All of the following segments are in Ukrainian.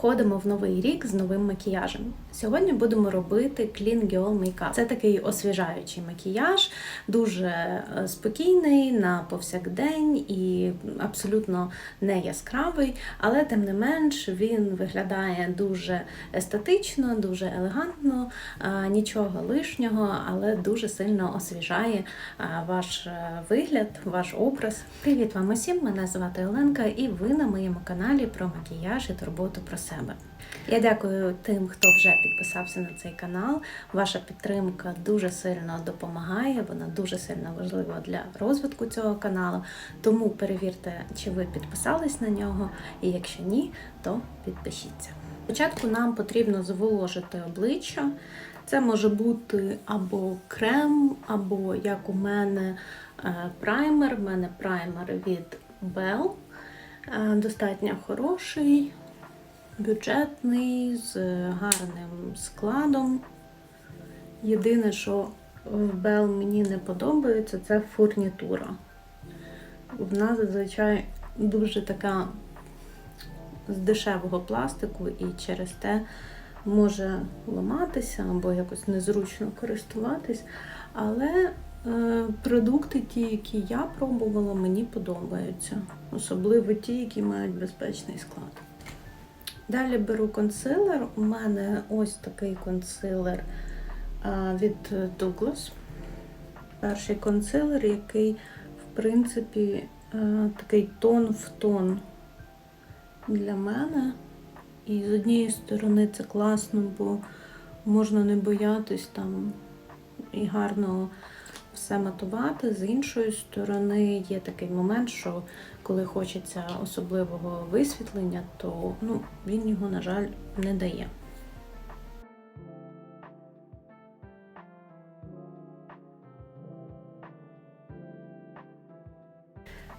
входимо в новий рік з новим макіяжем. Сьогодні будемо робити Clean Girl Makeup. Це такий освіжаючий макіяж, дуже е, спокійний на повсякдень і абсолютно не яскравий, але тим не менш він виглядає дуже естетично, дуже елегантно, е, нічого лишнього, але дуже сильно освіжає е, ваш вигляд, ваш образ. Привіт вам усім! Мене звати Оленка, і ви на моєму каналі про макіяж і турботу про себе. Я дякую тим, хто вже підписався на цей канал. Ваша підтримка дуже сильно допомагає, вона дуже сильно важлива для розвитку цього каналу. Тому перевірте, чи ви підписались на нього, і якщо ні, то підпишіться. Спочатку нам потрібно зволожити обличчя. Це може бути або крем, або як у мене е, праймер. У мене праймер від Bell. Е, Достатньо хороший, бюджетний, з гарним складом. Єдине, що в Bell мені не подобається, це фурнітура. Вона зазвичай дуже така з дешевого пластику і через те може ламатися або якось незручно користуватись. Але е, продукти, ті, які я пробувала, мені подобаються. Особливо ті, які мають безпечний склад. Далі беру консилер. У мене ось такий консилер від Douglas. Перший консилер, який, в принципі, такий тон в тон для мене. І з однієї сторони це класно, бо можна не боятись там і гарно все матувати. З іншої сторони, є такий момент, що коли хочеться особливого висвітлення, то ну, він його, на жаль, не дає.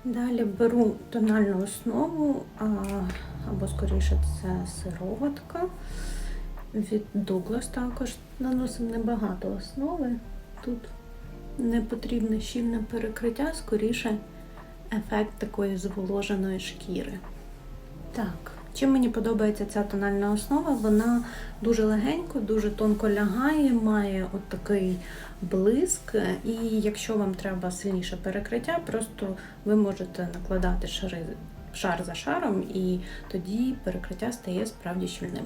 Далі беру тональну основу, або скоріше це сироватка. Від Douglas також наносимо небагато основи. Тут не потрібне щільне перекриття, скоріше ефект такої зволоженої шкіри. Так, чим мені подобається ця тональна основа, вона дуже легенько, дуже тонко лягає, має от такий блиск. І якщо вам треба сильніше перекриття, просто ви можете накладати шари, шар за шаром, і тоді перекриття стає справді щільним.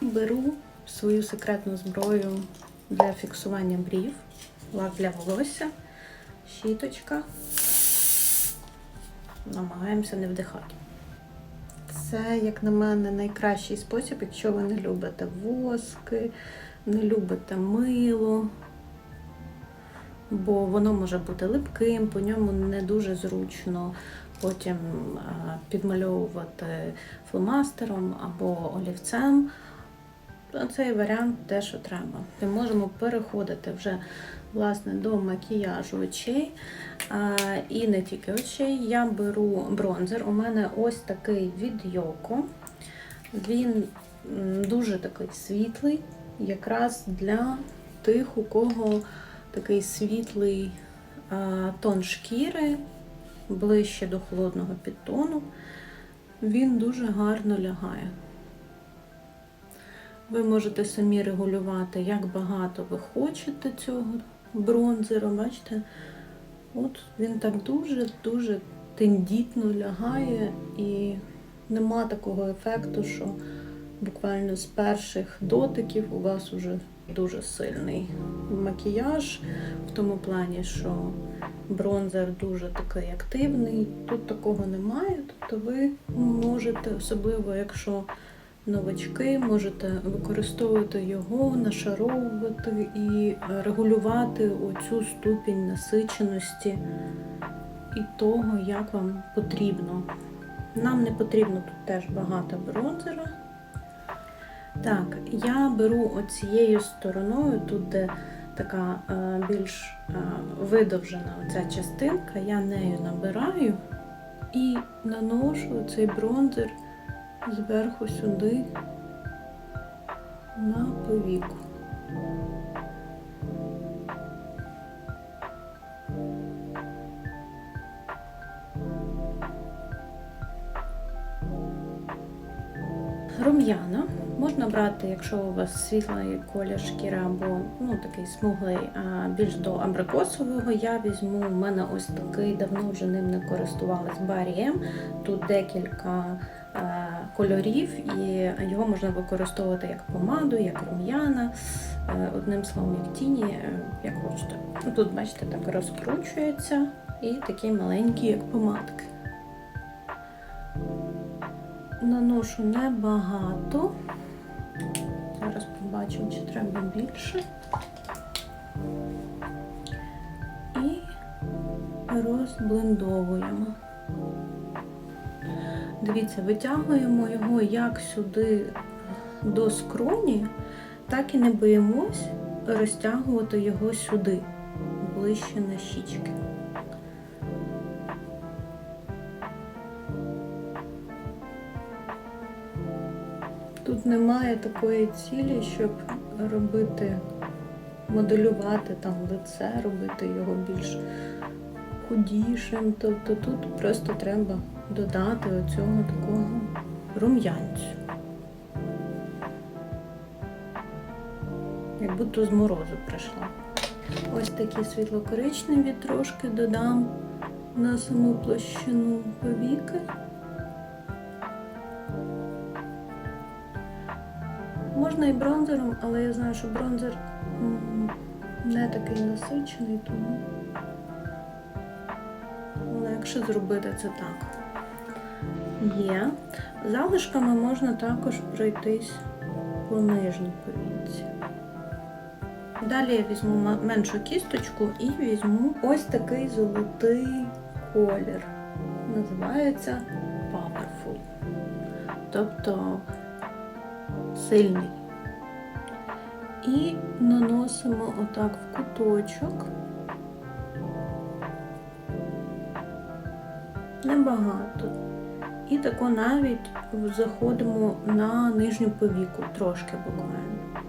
Беру свою секретну зброю для фіксування брів, лак для волосся, щіточка. Намагаємося не вдихати. Це, як на мене, найкращий спосіб, якщо ви не любите воски, не любите мило, бо воно може бути липким, по ньому не дуже зручно потім підмальовувати фломастером або олівцем. Цей варіант те, що треба. Ми можемо переходити вже власне до макіяжу очей. І не тільки очей. Я беру бронзер. У мене ось такий від Йоко. Він дуже такий світлий, якраз для тих, у кого такий світлий тон шкіри, ближче до холодного підтону. Він дуже гарно лягає. Ви можете самі регулювати, як багато ви хочете цього бронзеру. Бачите? От він так дуже-дуже тендітно лягає і нема такого ефекту, що буквально з перших дотиків у вас уже дуже сильний макіяж, в тому плані, що бронзер дуже такий активний. Тут такого немає. Тобто ви можете, особливо якщо новачки, можете використовувати його, нашаровувати і регулювати оцю ступінь насиченості і того, як вам потрібно. Нам не потрібно тут теж багато бронзера. Так, я беру оцією стороною, тут де така е, більш е, видовжена ця частинка, я нею набираю і наношу цей бронзер зверху сюди на повіку. Рум'яна можна брати, якщо у вас світлий колір шкіри або ну, такий смуглий, а більш до абрикосового. Я візьму, у мене ось такий, давно вже ним не користувалась Барієм. Тут декілька кольорів, і його можна використовувати як помаду, як рум'яна. Е, одним словом, як тіні, е, як хочете. Ну, Тут, бачите, так розкручується і такі маленькі, як помадки. Наношу небагато. Зараз побачимо, чи треба більше. І розблендовуємо. Дивіться, витягуємо його як сюди до скроні, так і не боїмось розтягувати його сюди, ближче на щічки. Тут немає такої цілі, щоб робити, моделювати там лице, робити його більш худішим. Тобто тут просто треба додати оцього такого рум'янцю. Як будто з морозу прийшла. Ось такі світло-коричневі трошки додам на саму площину повіки. Можна і бронзером, але я знаю, що бронзер не такий насичений, тому легше зробити це так. Є. Залишками можна також пройтись по нижній повіці. Далі я візьму меншу кісточку і візьму ось такий золотий колір. Називається Powerful. Тобто сильний. І наносимо отак в куточок. Небагато. І тако навіть заходимо на нижню повіку, трошки буквально.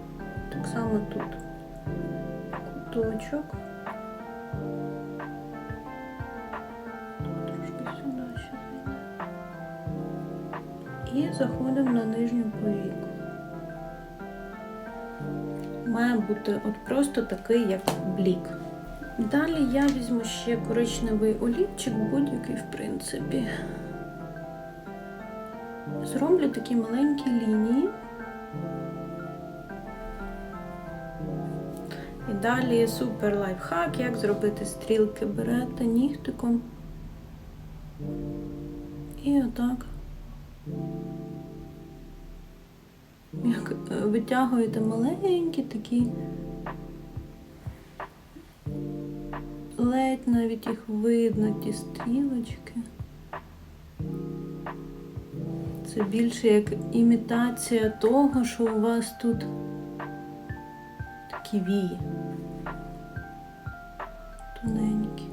Так само тут. Куточок. І заходимо на нижню повіку. Має бути от просто такий, як блік. Далі я візьму ще коричневий олівчик, будь-який, в принципі. Зроблю такі маленькі лінії. І далі супер лайфхак, як зробити стрілки. Берете нігтиком. І отак. Як е, витягуєте маленькі такі, ледь навіть їх видно, ті стрілочки. Це більше як імітація того, що у вас тут такі вії. Тоненькі.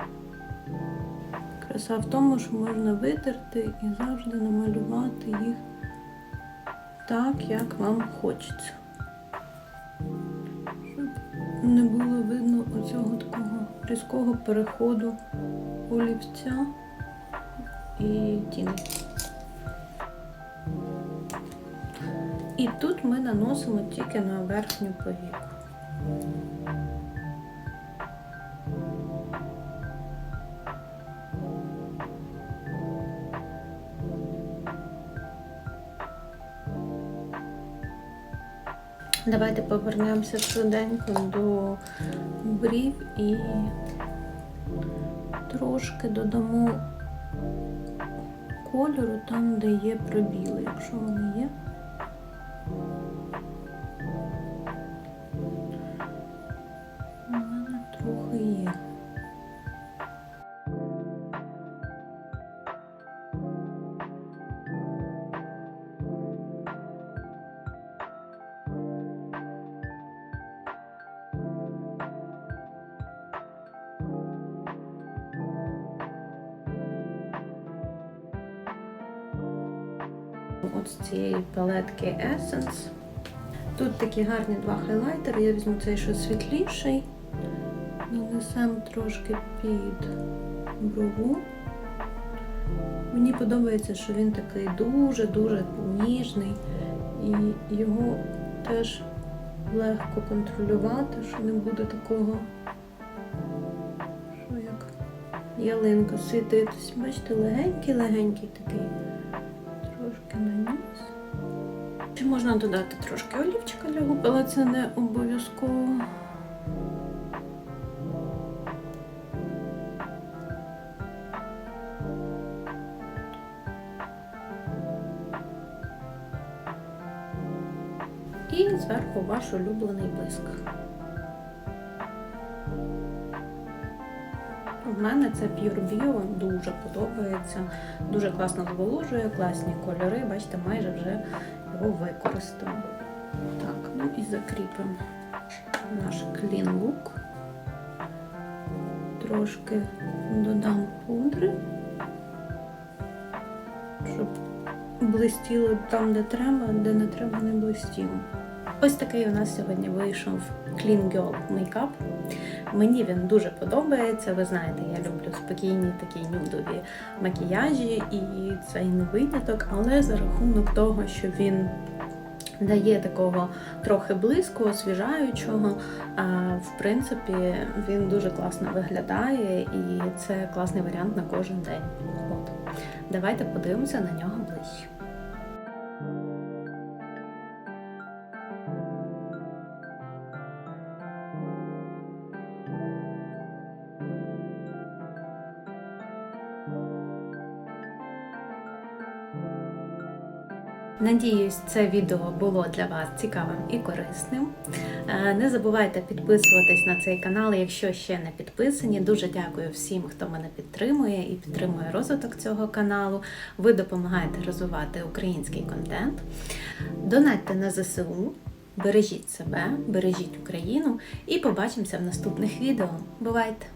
Краса в тому, що можна витерти і завжди намалювати їх так, як вам хочеться. Щоб не було видно оцього такого різкого переходу олівця і тіни. І тут ми наносимо тільки на верхню повіку. Давайте повернемося швиденько до брів і трошки додамо кольору там, де є пробіли, якщо вони є. От з цієї палетки Essence. Тут такі гарні два хайлайтери. Я візьму цей, що світліший. Нанесемо трошки під брову. Мені подобається, що він такий дуже-дуже ніжний і його теж легко контролювати, що не буде такого, що як ялинка світитись. Бачите, легенький-легенький такий. Можна додати трошки олівчика для губ, але це не обов'язково. І зверху ваш улюблений блиск. У мене це Pure Bio, дуже подобається, дуже класно зволожує, класні кольори. Бачите, майже вже його використали. Так, ну і закріпимо наш клін лук. Трошки додам пудри, щоб блистіло там, де треба, де не треба, не блистіло. Ось такий у нас сьогодні вийшов Clean Girl Makeup. Мені він дуже подобається. Ви знаєте, я люблю спокійні такі нюдові макіяжі, і цей не виняток, але за рахунок того, що він дає такого трохи блиску, освіжаючого, в принципі, він дуже класно виглядає, і це класний варіант на кожен день. От. Давайте подивимося на нього ближче. Надіюсь, це відео було для вас цікавим і корисним. Е, Не забувайте підписуватись на цей канал, якщо ще не підписані. Дуже дякую всім, хто мене підтримує і підтримує розвиток цього каналу. Ви допомагаєте розвивати український контент. Донатьте на ЗСУ, бережіть себе, бережіть Україну і побачимося в наступних відео. Бувайте!